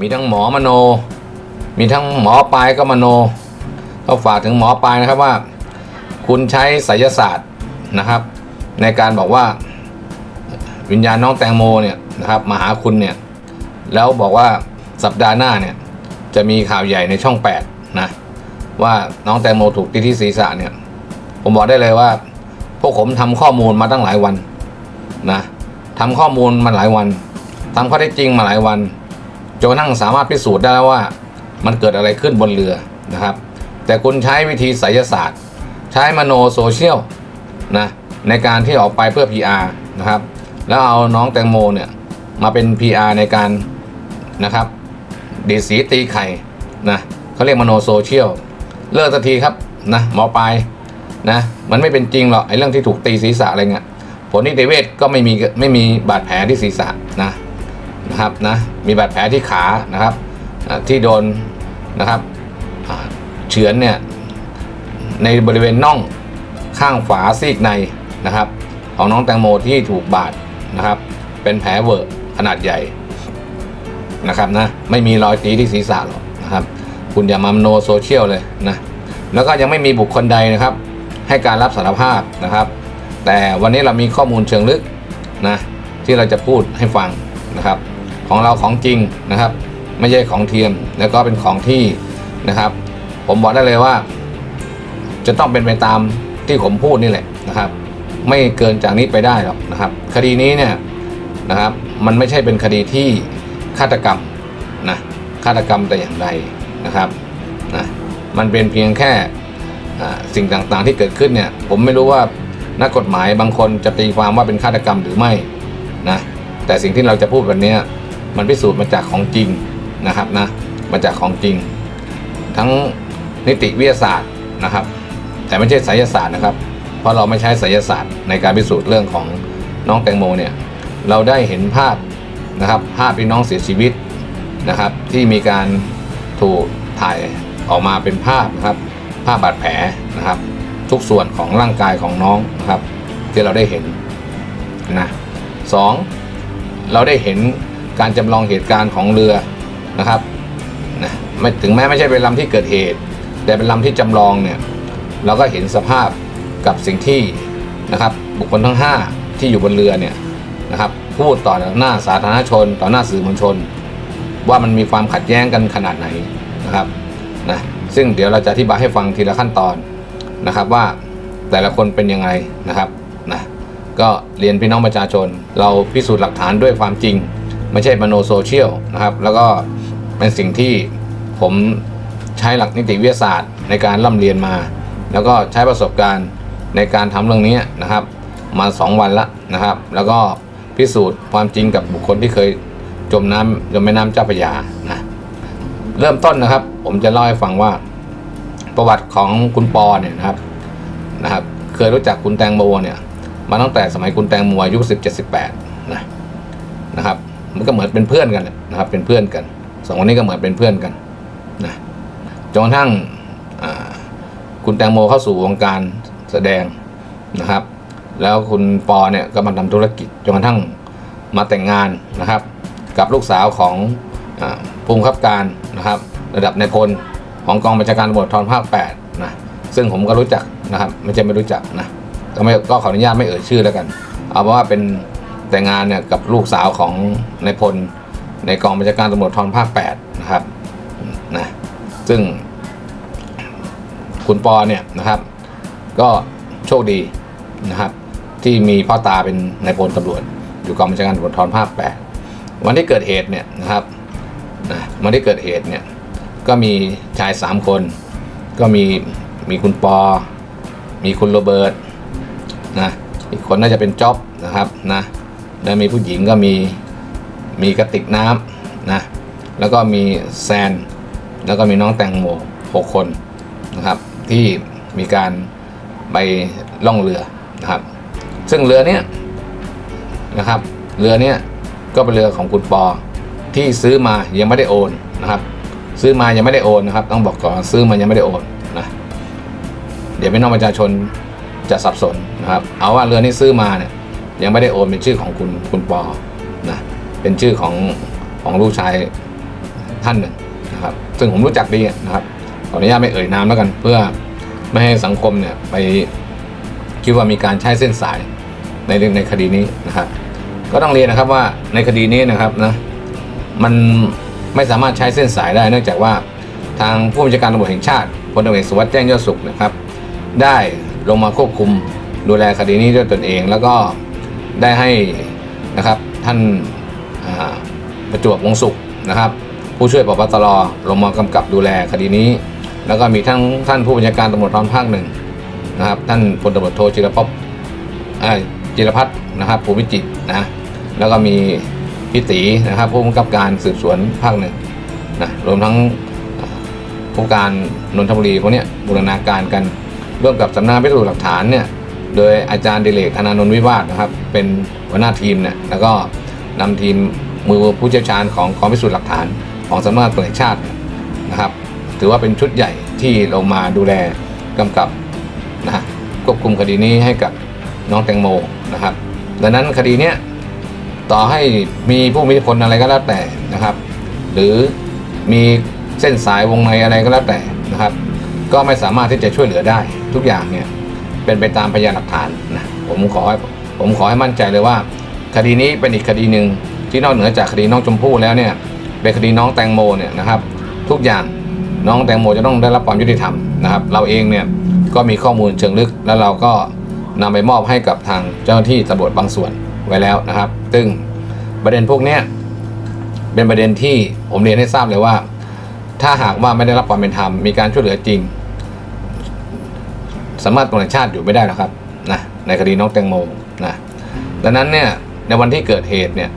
มีทั้งหมอมโน มีทั้งหมอปลายก็มโน ก็ฝากถึงหมอปลายนะครับว่า คุณใช้ไสยศาสตร์นะครับ ในการบอกว่าวิญญาณน้องแตงโมเนี่ยนะครับมาหาคุณเนี่ยแล้วบอกว่าสัปดาห์หน้าเนี่ยจะมีข่าวใหญ่ในช่อง8นะว่าน้องแตงโมถูกตีที่ศีรษะเนี่ยผมบอกได้เลยว่า พวกผมทำข้อมูลมาตั้งหลายวันนะทำข้อมูลมาหลายวันทำข้อเท็จจริงมาหลายวัน จนกระทั่งสามารถพิสูจน์ได้แล้วว่า มันเกิดอะไรขึ้นบนเรือนะครับ แต่คุณใช้วิธีไสยศาสตร์ ใช้มโนโซเชียลนะในการที่ออกไปเพื่อ PR นะครับ แล้วเอาน้องแตงโมเนี่ยมาเป็น PR ในการนะครับดีดสีตีไข่นะเขาเรียกมโนโซเชียลเลิกสักทีครับนะหมอปลายนะมันไม่เป็นจริงหรอกไอ้เรื่องที่ถูกตีศีรษะอะไรเงี้ยผลนิติเวชก็ไม่มีไม่มีบาดแผลที่ศีรษะนะ นะครับนะมีบาดแผลที่ขานะครับที่โดนนะครับเฉือนเนี่ยในบริเวณน่องข้างฝาซีกในนะครับของน้องแตงโมที่ถูกบาดนะครับ เป็นแผลเวอะขนาดใหญ่นะครับนะไม่มีรอยตีที่ศีรษะหรอกนะครับ คุณอย่ามามโนโซเชียลเลยนะแล้วก็ยังไม่มีบุคคลใดนะครับ ให้การรับสารภาพนะครับ แต่วันนี้เรามีข้อมูลเชิงลึกนะที่เราจะพูดให้ฟังนะครับ ของเราของจริงนะครับ ไม่ใช่ของเทียมแล้วก็เป็นของที่นะครับ ผมบอกได้เลยว่า จะต้องเป็นไปตามที่ผมพูดนี่แหละนะครับ ไม่เกินจากนี้ไปได้หรอกนะครับ คดีนี้เนี่ยนะครับ มันไม่ใช่เป็นคดีที่ฆาตกรรมนะฆาตกรรมแต่อย่างใดนะครับนะมันเป็นเพียงแค่อ่าสิ่งต่างๆที่เกิดขึ้นเนี่ย ผมไม่รู้ว่านักกฎหมายบางคนจะตีความว่าเป็นฆาตกรรมหรือไม่นะแต่สิ่งที่เราจะพูดวันนี้ มันพิสูจน์มาจากของจริงนะครับนะมาจากของจริง ทั้งนิติวิทยาศาสตร์นะครับ แต่ไม่ใช่ไสยศาสตร์นะครับ เพราะเราไม่ใช้ไสยศาสตร์ในการพิสูจน์เรื่องของน้องแตงโมเนี่ยเราได้เห็นภาพนะครับภาพที่น้องเสียชีวิตนะครับ ที่มีการถูกถ่ายออกมาเป็นภาพนะครับ ภาพบาดแผลนะครับ ทุกส่วนของร่างกายของน้องนะครับ ที่เราได้เห็นนะสองเราได้เห็น การจำลองเหตุการณ์ของเรือนะครับนะไม่ถึงแม้ไม่ใช่เป็นลำที่เกิดเหตุ แต่เป็นลำที่จำลองเนี่ยเราก็เห็นสภาพกับสิ่งที่นะครับบุคคลทั้ง 5 ที่อยู่บนเรือเนี่ยนะครับพูดต่อหน้าสาธารณชน ต่อหน้าสื่อมวลชน ว่ามันมีความขัดแย้งกันขนาดไหนนะครับนะซึ่งเดี๋ยวเราจะอธิบายให้ฟังทีละขั้นตอนนะครับว่าแต่ละคนเป็นยังไงนะครับนะก็เรียนพี่น้องประชาชน เราพิสูจน์หลักฐานด้วยความจริง ไม่ใช่มโนโซเชียลนะครับ แล้วก็เป็นสิ่งที่ผมใช้หลักนิติวิทยาศาสตร์ในการร่ำเรียนมา แล้วก็ใช้ประสบการณ์ในการทำเรื่องนี้นะครับ มา 2 วันละนะครับ แล้วก็พิสูจน์ความจริงกับบุคคลที่เคยจมน้ำจมแม่น้ำเจ้าพระยานะเริ่มต้นนะครับ ผมจะเล่าให้ฟังว่าประวัติของคุณปอเนี่ยนะครับนะครับ เคยรู้จักคุณแตงโมเนี่ยมาตั้งแต่สมัยคุณแตงโมอายุ17 18นะนะครับ มันก็เหมือนเป็นเพื่อนกันนะครับ เป็นเพื่อนกันสองคนนี้ก็เหมือนเป็นเพื่อนกันนะจนกระทั่งคุณแตงโมเข้าสู่วงการแสดงนะครับ แล้วคุณปอเนี่ยก็มาทำธุรกิจจนกระทั่งมาแต่งงานนะครับ กับลูกสาวของอาภูมิคับการนะครับ ระดับในายพลของกองบัญชาการตำรวจทรภาค8นะซึ่งผมก็รู้จักนะครับ ไม่ใช่ไม่รู้จักนะก็ไม่ก็ขออนุญาตไม่เอ่ยชื่อแล้วกัน เอาว่าเป็น แต่งงานเนี่ยกับลูกสาวของนายพลในกองบัญชาการตำรวจทรภาค 8 นะครับนะซึ่งคุณปอเนี่ยนะครับ ก็โชคดีนะครับ ที่มีพ่อตาเป็นนายพลตำรวจ อยู่กองบัญชาการตำรวจทรภาคแปดวันที่เกิดเหตุเนี่ยนะครับนะวันที่เกิดเหตุเนี่ยก็มีชายสามคน ก็มีมีคุณปอ มีคุณโรเบิร์ตนะอีกคนน่าจะเป็นจ๊อบนะครับนะ แล้วมีผู้หญิงก็มีมีกระติกน้ำนะแล้วก็มีแซน แล้วก็มีน้องแตงโมหกคนนะครับที่มีการไปล่องเรือนะครับ ซึ่งเรือเนี้ยนะครับเรือเนี้ยก็เป็นเรือของคุณปอที่ซื้อมายังไม่ได้โอนนะครับ ซื้อมายังไม่ได้โอนนะครับ ต้องบอกก่อนซื้อมายังไม่ได้โอนนะเดี๋ยวพี่น้องประชาชนจะสับสนนะครับ เอาว่าเรือนี้ซื้อมาเนี่ย ยังไม่ได้โอนเป็นชื่อของคุณคุณปอนะเป็นชื่อของของลูกชายท่านหนึ่งนะครับ ซึ่งผมรู้จักดีนะครับขออนุญาตไม่เอ่ยนามแล้วกัน เพื่อไม่ให้สังคมเนี่ยไปคิดว่ามีการใช้เส้นสายในเรื่องในคดีนี้นะครับ ก็ต้องเรียนนะครับว่าในคดีนี้นะครับนะมันไม่สามารถใช้เส้นสายได้ เนื่องจากว่าทางผู้บัญชาการตำรวจแห่งชาติพลตำรวจเอกสุวัสด์แจ้งยอดสุขนะครับ ได้ลงมาควบคุมดูแลคดีนี้ด้วยตนเอง แล้วก็ ได้ให้นะครับท่านาประจวบวงศุขนะครับ ผู้ช่วยปปตรลงมากำกับดูแลคดีนี้ แล้วก็มีทั้งท่านผู้บัญชาการตำรวจภูธรภาคหนึ่งนะครับ ท่านพลตำรวจโทจิรพบจิรพัฒน์นะครับภูมิจิตรนะแล้วก็มีพี่ตีนะครับผู้กำกับการสืบสวนภาคหนึ่งนะรวมทั้งผู้การนนทบุรีพวกนี้บูรณาการกันร่วมกับสำนักพิสูจน์หลักฐานเนี่ย โดยอาจารย์ดิเลกอนันนท์วิวาทนะครับ เป็นหัวหน้าทีมเนี่ยแล้วก็นำทีมมือผู้เชี่ยวชาญของกองพิสูจน์หลักฐานของสำนักงานตำรวจแห่งชาตินะครับ ถือว่าเป็นชุดใหญ่ที่ลงมาดูแลกำกับนะฮะควบคุมคดีนี้ให้กับน้องแตงโมนะครับ ดังนั้นคดีเนี้ยต่อให้มีผู้มีอิทธิพลอะไรก็แล้วแต่นะครับ หรือมีเส้นสายวงในอะไรก็แล้วแต่นะครับ ก็ไม่สามารถที่จะช่วยเหลือได้ทุกอย่างเนี่ย เป็นไปตามพยานหลักฐานนะผมขอให้ผมขอให้มั่นใจเลยว่า คดีนี้เป็นอีกคดีหนึ่งที่นอกเหนือจากคดีน้องชมพู่แล้วเนี่ยเป็นคดีน้องแตงโมเนี่ยนะครับ ทุกอย่างน้องแตงโมจะต้องได้รับความยุติธรรมนะครับ เราเองเนี่ยก็มีข้อมูลเชิงลึกแล้วเราก็นำไปมอบให้กับทางเจ้าหน้าที่ตำรวจบางส่วนไว้แล้วนะครับ ซึ่งประเด็นพวกเนี้ยเป็นประเด็นที่ผมเรียนให้ทราบเลยว่า ถ้าหากว่าไม่ได้รับความเป็นธรรมมีการช่วยเหลือจริง สามารถตรวจชาติอยู่ไม่ได้หรอกครับนะในคดีน้องแตงโมนะดังนั้นเนี่ยในวันที่เกิดเหตุเนี่ย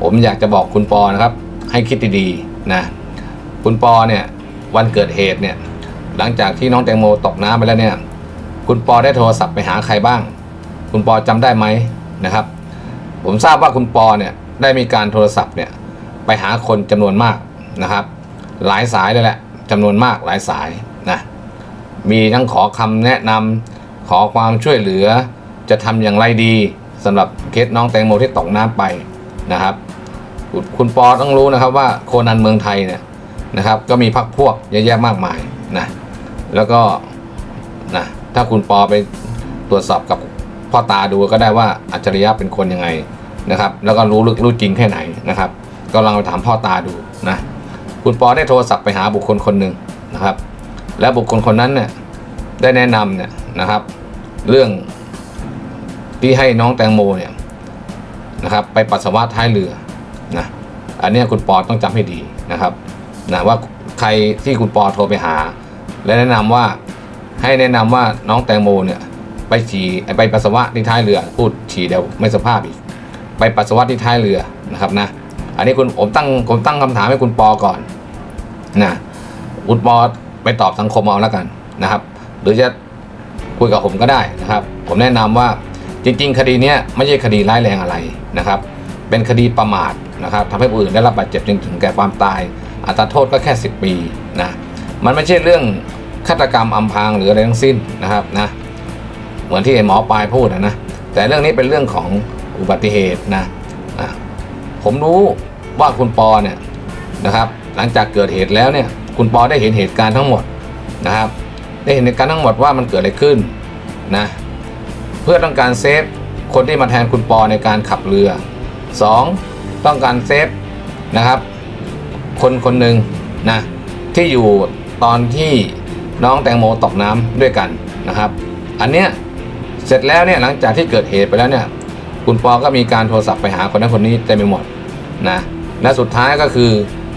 ผมอยากจะบอกคุณปอนะครับ ให้คิดดีๆนะคุณปอเนี่ยวันเกิดเหตุเนี่ยหลังจากที่น้องแตงโมตกน้ำไปแล้วเนี่ย คุณปอได้โทรศัพท์ไปหาใครบ้าง คุณปอจำได้ไหมนะครับ ผมทราบว่าคุณปอเนี่ยได้มีการโทรศัพท์เนี่ยไปหาคนจำนวนมากนะครับ หลายสายเลยแหละจำนวนมากหลายสายนะ มีทั้งขอคำแนะนำขอความช่วยเหลือ จะทำอย่างไรดีสำหรับเคสน้องแตงโมที่ตกน้ำไปนะครับ คุณปอต้องรู้นะครับว่าโคนันเมืองไทยเนี่ยนะครับ ก็มีพักพวกเยอะแยะมากมายนะแล้วก็นะถ้าคุณปอไปตรวจสอบกับพ่อตาดูก็ได้ว่าอัจฉริยะเป็นคนยังไงนะครับ แล้วก็รู้ลึกรู้จริงแค่ไหนนะครับ ก็ลองไปถามพ่อตาดูนะคุณปอได้โทรศัพท์ไปหาบุคคลคนหนึ่งนะครับ และบุคคลคนนั้นเนี่ยได้แนะนำเนี่ยนะครับ เรื่องที่ให้น้องแตงโมเนี่ยนะครับ ไปปัสสาวะท้ายเรือนะอันนี้คุณปอต้องจำให้ดีนะครับนะว่าใครที่คุณปอโทรไปหา และแนะนำว่าให้แนะนำว่าน้องแตงโมเนี่ยไปฉี่ไปปัสสาวะที่ท้ายเรือ พูดฉี่เดี๋ยวไม่สภาพอีก ไปปัสสาวะที่ท้ายเรือนะครับนะอันนี้คุณผมตั้งผมตั้งคำถามให้คุณปอก่อนนะคุณปอ ไปตอบสังคมเอาแล้วกันนะครับ หรือจะคุยกับผมก็ได้นะครับ ผมแนะนำว่าจริง ๆ คดีนี้ไม่ใช่คดีร้ายแรงอะไรนะครับ เป็นคดีประมาทนะครับทำให้ผู้อื่นได้รับบาดเจ็บจนถึงแก่ความตาย อัตราโทษก็แค่ 10 ปีนะมันไม่ใช่เรื่องฆาตกรรมอำพรางหรืออะไรทั้งสิ้นนะครับนะเหมือนที่หมอปลายพูดนะนะแต่เรื่องนี้เป็นเรื่องของอุบัติเหตุนะผมรู้ว่าคุณปอเนี่ยนะครับ หลังจากเกิดเหตุแล้วเนี่ย คุณปอได้เห็นเหตุการณ์ทั้งหมดนะครับ ได้เห็นเหตุการณ์ทั้งหมดว่ามันเกิดอะไรขึ้นนะเพื่อต้องการเซฟคนที่มาแทนคุณปอในการขับเรือ 2. ต้องการเซฟนะครับ คนคนหนึ่งนะที่อยู่ตอนที่น้องแตงโมตกน้ำด้วยกันนะครับ อันเนี้ยเสร็จแล้วเนี่ยหลังจากที่เกิดเหตุไปแล้วเนี่ยคุณปอก็มีการโทรศัพท์ไปหาคนนั้นคนนี้เต็มไปหมดนะและสุดท้ายก็คือ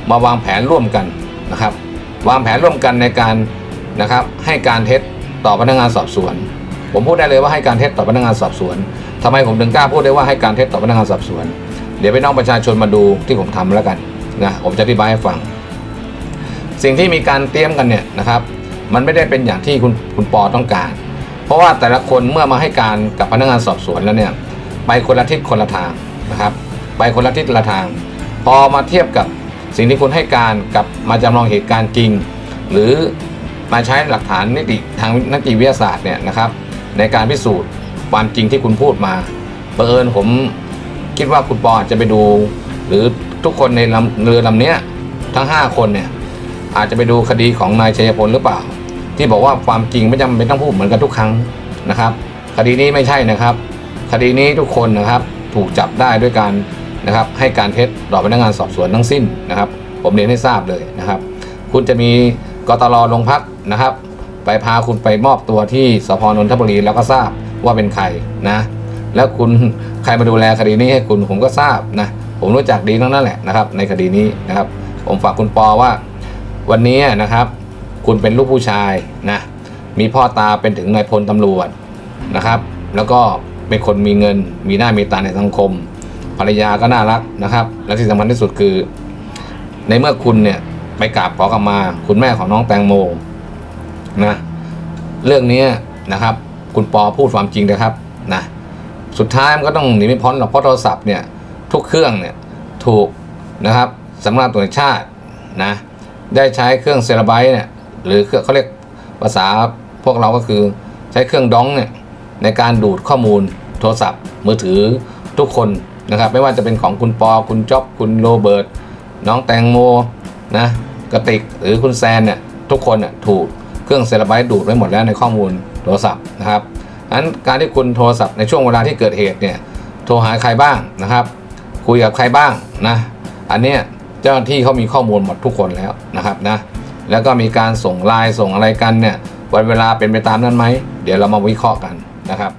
มาวางแผนร่วมกันนะครับ วางแผนร่วมกันในการนะครับให้การเท็จต่อพนักงานสอบสวน ผมพูดได้เลยว่าให้การเท็จต่อพนักงานสอบสวนทำไมผมถึงกล้าพูดได้ว่าให้การเท็จต่อพนักงานสอบสวน เดี๋ยวไปน้องประชาชนมาดูที่ผมทำแล้วกันนะผมจะอธิบายให้ฟัง สิ่งที่มีการเตรียมกันเนี่ยนะครับ มันไม่ได้เป็นอย่างที่คุณคุณปอต้องการ เพราะว่าแต่ละคนเมื่อมาให้การกับพนักงานสอบสวนแล้วเนี่ยไปคนละทิศคนละทางนะครับ ไปคนละทิศละทาง พอมาเทียบกับ สิ่งที่คุณให้การกับมาจำลองเหตุการณ์จริง หรือมาใช้หลักฐานนิติทางนิติวิทยาศาสตร์เนี่ยนะครับ ในการพิสูจน์ความจริงที่คุณพูดมาเผอิญผมคิดว่าคุณปออาจจะไปดู หรือทุกคนในลำเรือลำเนี้ยทั้ง 5 คนเนี่ยอาจจะไปดูคดีของนายชัยพลหรือเปล่า ที่บอกว่าความจริงไม่จำเป็นต้องพูดเหมือนกันทุกครั้งนะครับ คดีนี้ไม่ใช่นะครับ คดีนี้ทุกคนนะครับถูกจับได้ด้วยการ นะครับให้การเท็จต่อพนักงานสอบสวนทั้งสิ้นนะครับ ผมเรียนให้ทราบเลยนะครับ คุณจะมีกตรลงพักนะครับ ไปพาคุณไปมอบตัวที่สพนนทบุรีแล้วก็ทราบว่าเป็นใครนะ แล้วคุณใครมาดูแลคดีนี้ให้คุณผมก็ทราบนะผมรู้จักดีทั้งนั้นแหละนะครับ ในคดีนี้นะครับ ผมฝากคุณปอว่า วันนี้นะครับ คุณเป็นลูกผู้ชายนะมีพ่อตาเป็นถึงนายพลตำรวจนะครับ แล้วก็เป็นคนมีเงินมีหน้ามีตาในสังคม ภรรยาก็น่ารักนะครับ และที่สำคัญที่สุดคือ ในเมื่อคุณเนี่ยไปกราบขอขมา คุณแม่ของน้องแตงโมนะเรื่องนี้นะครับ คุณปอพูดความจริงนะครับนะสุดท้ายมันก็ต้องหนีไม่พ้นหรอกเพราะโทรศัพท์เนี่ยทุกเครื่องเนี่ยถูกนะครับสำนักตรวจชาตินะได้ใช้เครื่องเซราไบต์เนี่ยหรือเครื่องเขาเรียกภาษาพวกเราก็คือใช้เครื่องดองเนี่ยในการดูดข้อมูลโทรศัพท์มือถือทุกคน นะครับไม่ว่าจะเป็นของคุณปอคุณจ๊อบคุณโรเบิร์ตน้องแตงโมนะกระติกหรือคุณแซนเนี่ยทุกคนน่ยถูกเครื่องเซราไบต์ดูดไว้หมดแล้วในข้อมูลโทรศัพท์นะครับนั้นการที่คุณโทรศัพท์ในช่วงเวลาที่เกิดเหตุเนี่ยโทรหาใครบ้างนะครับคุยกับใครบ้างนะอันเนี้ยเจ้าหน้าที่เขามีข้อมูลหมดทุกคนแล้วนะครับนะแล้วก็มีการส่งไลน์ส่งอะไรกันเนี่ยวันเวลาเป็นไปตามนั้นไหมเดี๋ยวเรามาวิเคราะห์กันนะครับ